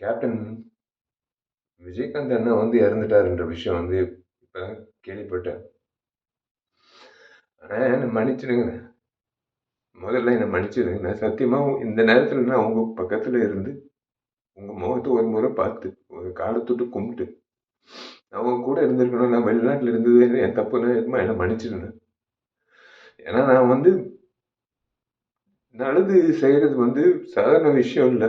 Captain Vijayakanth அண்ணா வந்து இறந்துட்டாருன்ற விஷயம் வந்து இப்போ கேள்விப்பட்டேன். ஆனால் என்னை மன்னிச்சிடுங்க. முதல்ல என்னை மன்னிச்சிடுங்க. நான் சத்தியமாக இந்த நேரத்தில் நான் உங்கள் பக்கத்தில் இருந்து உங்கள் முகத்தை ஒரு முறை பார்த்து ஒரு காலத்தொட்டு கும்பிட்டு நான் உங்க கூட இருந்திருக்கணும் நான் வெளிநாட்டில் இருந்தது என் தப்புன்னு என்னை மன்னிச்சிடுங்க. ஏன்னா நான் வந்து நல்லது செய்கிறது வந்து சாதாரண விஷயம் இல்லை.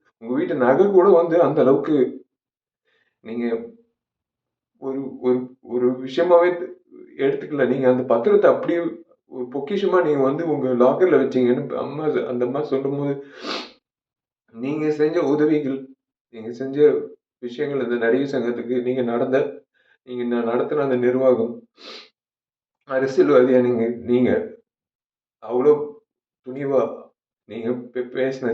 உங்கள் வீட்டு நகை கூட வந்து அந்த அளவுக்கு நீங்கள் ஒரு ஒரு ஒரு விஷயமாவே எடுத்துக்கல. நீங்கள் அந்த பத்திரத்தை அப்படியே ஒரு பொக்கிஷமா நீங்கள் வந்து உங்கள் லாக்கரில் வச்சீங்கன்னு அம்மா அந்த அம்மா சொல்லும்போது நீங்கள் செஞ்ச உதவிகள் நீங்கள் செஞ்ச விஷயங்கள் இந்த நடிகர் சங்கத்துக்கு நீங்கள் நடந்த நீங்கள் நடத்தின அந்த நிர்வாகம் அரசியல்வாதியா நீங்க நீங்க அவ்வளோ துணிவா நீங்க பேசின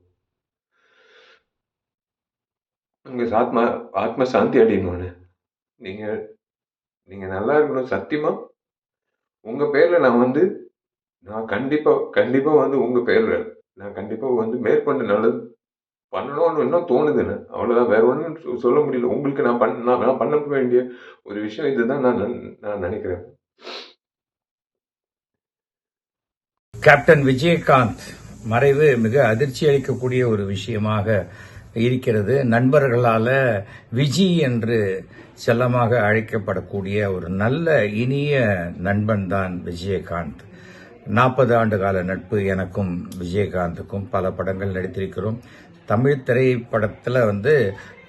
உங்க ஆத்மா ஆத்ம சாந்தி அடையணும்னு. நீங்க நீங்க நல்லா இருக்கணும் சத்தியமா? உங்க பேர்ல நான் வந்து நான் கண்டிப்பா கண்டிப்பா வந்து உங்க பேர்ல நான் கண்டிப்பா வந்து மேற்கொண்டு நல்லது பண்ணணும்னு இன்னும் தோணுதுன்னு. அவ்வளோதான் வேற ஒன்றும் சொல்ல முடியல. உங்களுக்கு நான் பண்ண நான் நான் பண்ண வேண்டிய ஒரு விஷயம் இதுதான் நான் நன்- நான் நினைக்கிறேன். கேப்டன் விஜயகாந்த் மறைவு மிக அதிர்ச்சி அளிக்கக்கூடிய ஒரு விஷயமாக இருக்கிறது. நண்பர்களால் விஜி என்று செல்லமாக அழைக்கப்படக்கூடிய ஒரு நல்ல இனிய நண்பன் தான் விஜயகாந்த். நாற்பது ஆண்டு கால நட்பு எனக்கும் விஜயகாந்துக்கும் பல படங்கள் நடித்திருக்கிறோம். தமிழ் திரைப்படத்தில் வந்து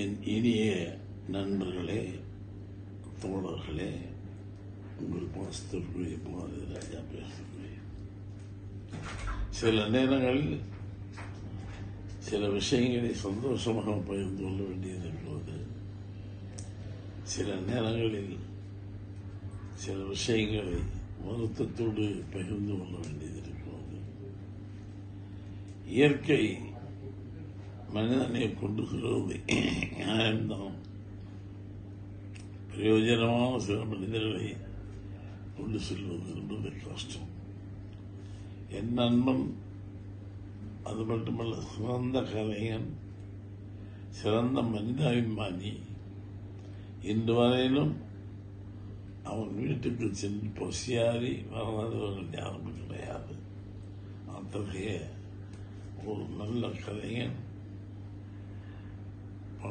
என் இனிய நண்பர்களே தோழர்களே உங்கள் பாஸ்தருடைய பாரதி ராஜா பேசுகிறேன். சில நேரங்களில் சில விஷயங்களை சந்தோஷமாக பகிர்ந்து கொள்ள வேண்டியது இருக்கிறது சில நேரங்களில் சில விஷயங்களை வருத்தத்தோடு பகிர்ந்து கொள்ள வேண்டியது இருக்கிறது இயற்கை மனிதனை கொண்டு செல்வது நியாயம்தான் பிரயோஜனமான சில மனிதர்களை கொண்டு செல்வது என்பது கஷ்டம். என் நண்பன் அது மட்டுமல்ல சிறந்த கலைஞன் சிறந்த மனிதாபிமானி இன்று வரையிலும் அவன் வீட்டுக்கு சென்று பசியாரி வராதவர்கள் யாரும் கிடையாது. அத்தகைய ஒரு நல்ல கலைஞன்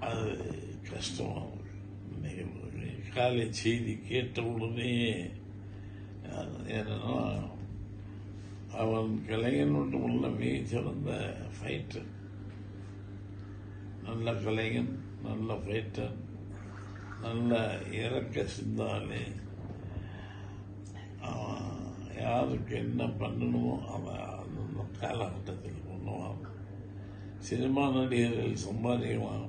அது கஷ்டம் காலை செய்தி கேட்ட உடனே என்னன்னா அவன் கலைஞன் மட்டுமல்ல மிக சிறந்த ஃபைட்டர் நல்ல கலைஞன் நல்ல ஃபைட்டர் நல்ல இறக்க சிந்தாலே அவன் யாருக்கு என்ன பண்ணணுமோ அவன் அந்த காலகட்டத்தில் பண்ணுவான். சினிமா நடிகர்கள் சம்பாதிக்குவான்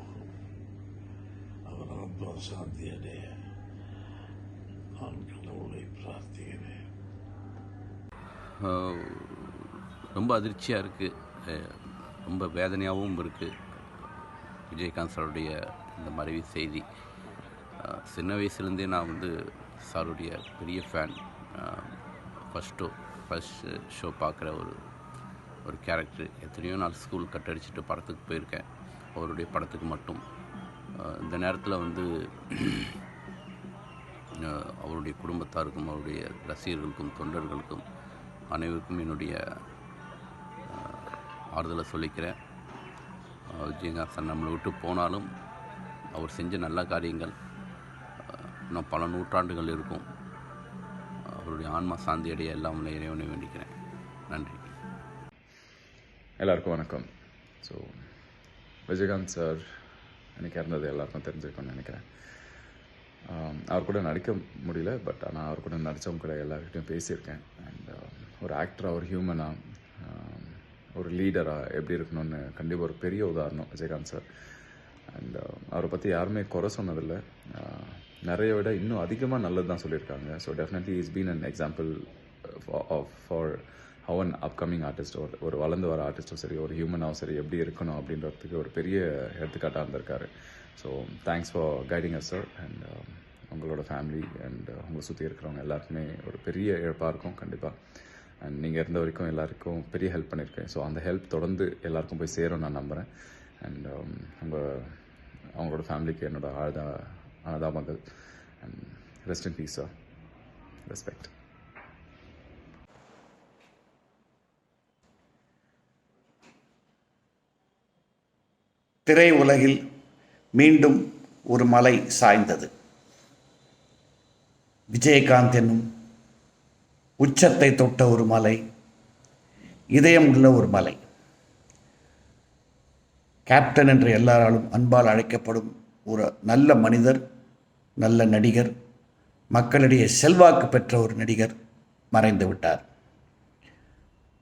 ஆத்மா சாந்தி அடைய நான் கடவுளை பிரார்த்திக்கிறேன் ரொம்ப அதிர்ச்சியாக இருக்குது ரொம்ப வேதனையாகவும் இருக்குது விஜயகாந்த் சாருடைய இந்த மறைவு செய்தி. சின்ன வயசுலேருந்தே நான் வந்து சாருடைய பெரிய ஃபேன். ஃபஸ்ட்டோ ஃபஸ்ட் ஷோ பார்க்குற ஒரு ஒரு கேரக்டர் எத்தனையோ நாள் ஸ்கூல் கட் அடிச்சுட்டு படத்துக்கு போயிருக்கேன். அவருடைய படத்துக்கு மட்டும். இந்த நேரத்தில் வந்து அவருடைய குடும்பத்தாருக்கும் அவருடைய ரசிகர்களுக்கும் தொண்டர்களுக்கும் அனைவருக்கும் என்னுடைய ஆறுதலை சொல்லிக்கிறேன். விஜயகாசன் நம்மளை விட்டு போனாலும் அவர் செஞ்ச நல்ல காரியங்கள் இன்னும் பல நூற்றாண்டுகள் இருக்கும். அவருடைய ஆன்மா சாந்தி அடைய எல்லாம் இறைவனை வேண்டிக்கிறேன். நன்றி. எல்லாருக்கும் வணக்கம். ஸோ விஜயகாந்த் சார் எனக்கு இறந்தது எல்லாருக்கும் தெரிஞ்சிருக்கும்னு நினைக்கிறேன். அவர் கூட நடிக்க முடியல பட் ஆனால் அவர் கூட நடித்தவங்க கூட எல்லாருக்கிட்டையும் பேசியிருக்கேன். அண்ட் ஒரு ஆக்டராக ஒரு ஹியூமனாக ஒரு லீடராக எப்படி இருக்கணும்னு கண்டிப்பாக ஒரு பெரிய உதாரணம் விஜயகாந்த் சார் அண்ட் அவரை பற்றி யாருமே குறை சொன்னதில்லை. நிறைய விட இன்னும் அதிகமாக நல்லது தான் சொல்லியிருக்காங்க so definitely is been an example of for how an upcoming artist ஒரு ஒரு வளர்ந்து வர ஆர்டிஸ்ட்டும் சரி ஒரு ஹியூமனாகவும் சரி எப்படி இருக்கணும் அப்படின்றதுக்கு ஒரு பெரிய எடுத்துக்காட்டாக இருந்திருக்காரு. So thanks for guiding us sir and உங்களோட ஃபேமிலி அண்ட் uh, உங்களை சுற்றி இருக்கிறவங்க எல்லாருக்குமே ஒரு பெரிய இழப்பாக இருக்கும் கண்டிப்பாக அண்ட் நீங்கள் இருந்த வரைக்கும் எல்லாருக்கும் பெரிய ஹெல்ப் பண்ணியிருக்கேன். ஸோ அந்த ஹெல்ப் தொடர்ந்து எல்லாருக்கும் போய் சேரும் நான் நம்புகிறேன் அண்ட் um, உங்கள் அவங்களோட ஃபேமிலிக்கு என்னோட ஆழ்தா அனுதாபங்கள் and rest in peace sir respect திரை உலகில் மீண்டும் ஒரு மலை சாய்ந்தது. விஜயகாந்த் என்னும் உச்சத்தை தொட்ட ஒரு மலை இதயம் உள்ள ஒரு மலை. கேப்டன் என்று எல்லாராலும் அன்பால் அழைக்கப்படும் ஒரு நல்ல மனிதர் நல்ல நடிகர் மக்களிடையே செல்வாக்கு பெற்ற ஒரு நடிகர் மறைந்து விட்டார்.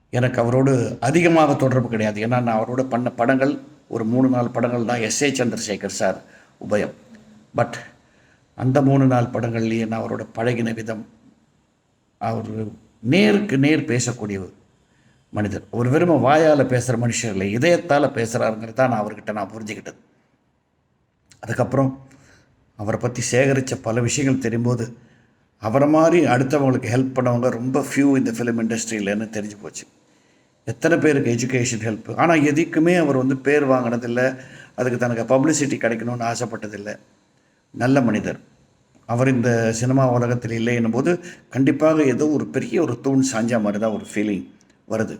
எனக்கு அவரோடு அதிகமாக தொடர்பு கிடையாது. ஏன்னா நான் அவரோட பண்ண படங்கள் ஒரு மூணு நாலு படங்கள் தான் எஸ் ஏ சந்திரசேகர் சார் உபயம். பட் அந்த மூணு நாள் படங்கள்லேயே நான் அவரோட பழகின விதம் அவர் நேருக்கு நேர் பேசக்கூடிய மனிதர். ஒரு வெறும் வாயால் பேசுகிற மனுஷர் இல்லை இதயத்தால் பேசுகிறாருங்கிறது தான் நான் அவர்கிட்ட நான் புரிஞ்சுக்கிட்டது. அதுக்கப்புறம் அவரை பற்றி சேகரித்த பல விஷயங்கள் தெரியும்போது அவரை மாதிரி அடுத்தவங்களுக்கு ஹெல்ப் பண்ணவங்க ரொம்ப ஃபியூ இந்த ஃபிலிம் இண்டஸ்ட்ரியிலன்னு தெரிஞ்சு போச்சு. எத்தனை பேருக்கு எஜுகேஷன் ஹெல்ப் ஆனால் எதுக்குமே அவர் வந்து பேர் வாங்கினதில்லை. அதுக்கு தனக்கு பப்ளிசிட்டி கிடைக்கணும்னு ஆசைப்பட்டதில்லை. நல்ல மனிதர். அவர் இந்த சினிமா உலகத்தில் இல்லை என்னும்போது கண்டிப்பாக ஏதோ ஒரு பெரிய ஒரு தூண் சாஞ்சா மாதிரி தான் ஒரு ஃபீலிங் வருது.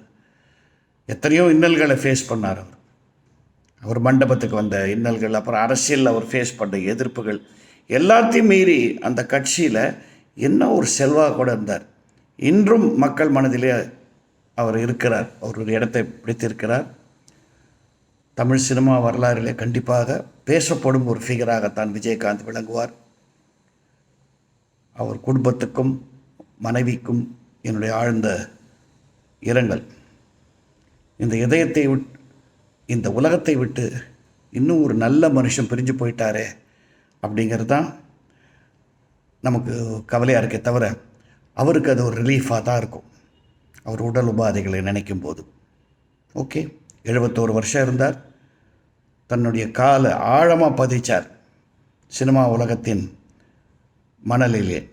எத்தனையோ இன்னல்களை ஃபேஸ் பண்ணார் அவர். அவர் மண்டபத்துக்கு வந்த இன்னல்கள் அப்புறம் அரசியலில் அவர் ஃபேஸ் பண்ண எதிர்ப்புகள் எல்லாத்தையும் மீறி அந்த கட்சியில் என்ன ஒரு செல்வாக இருந்தார். இன்றும் மக்கள் மனதிலே அவர் இருக்கிறார். அவர் ஒரு இடத்தை பிடித்திருக்கிறார். தமிழ் சினிமா வரலாறிலே கண்டிப்பாக பேசப்படும் ஒரு ஃபிகராகத்தான் விஜயகாந்த் விளங்குவார். அவர் குடும்பத்துக்கும் மனைவிக்கும் என்னுடைய ஆழ்ந்த இரங்கல். இந்த இதயத்தை விட் இந்த உலகத்தை விட்டு இன்னும் ஒரு நல்ல மனுஷன் பிரிஞ்சு போயிட்டாரே அப்படிங்கிறது தான் நமக்கு கவலையாக இருக்கே தவிர அவருக்கு அது ஒரு ரிலீஃபாக தான் இருக்கும். அவர் உடல் உபாதைகளை நினைக்கும் போது ஓகே எழுபத்தோரு வருஷம் இருந்தார். தன்னுடைய காலை ஆழமாக பதிச்சார் சினிமா உலகத்தின் மணலிலே.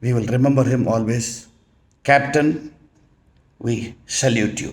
We will remember him always captain we salute you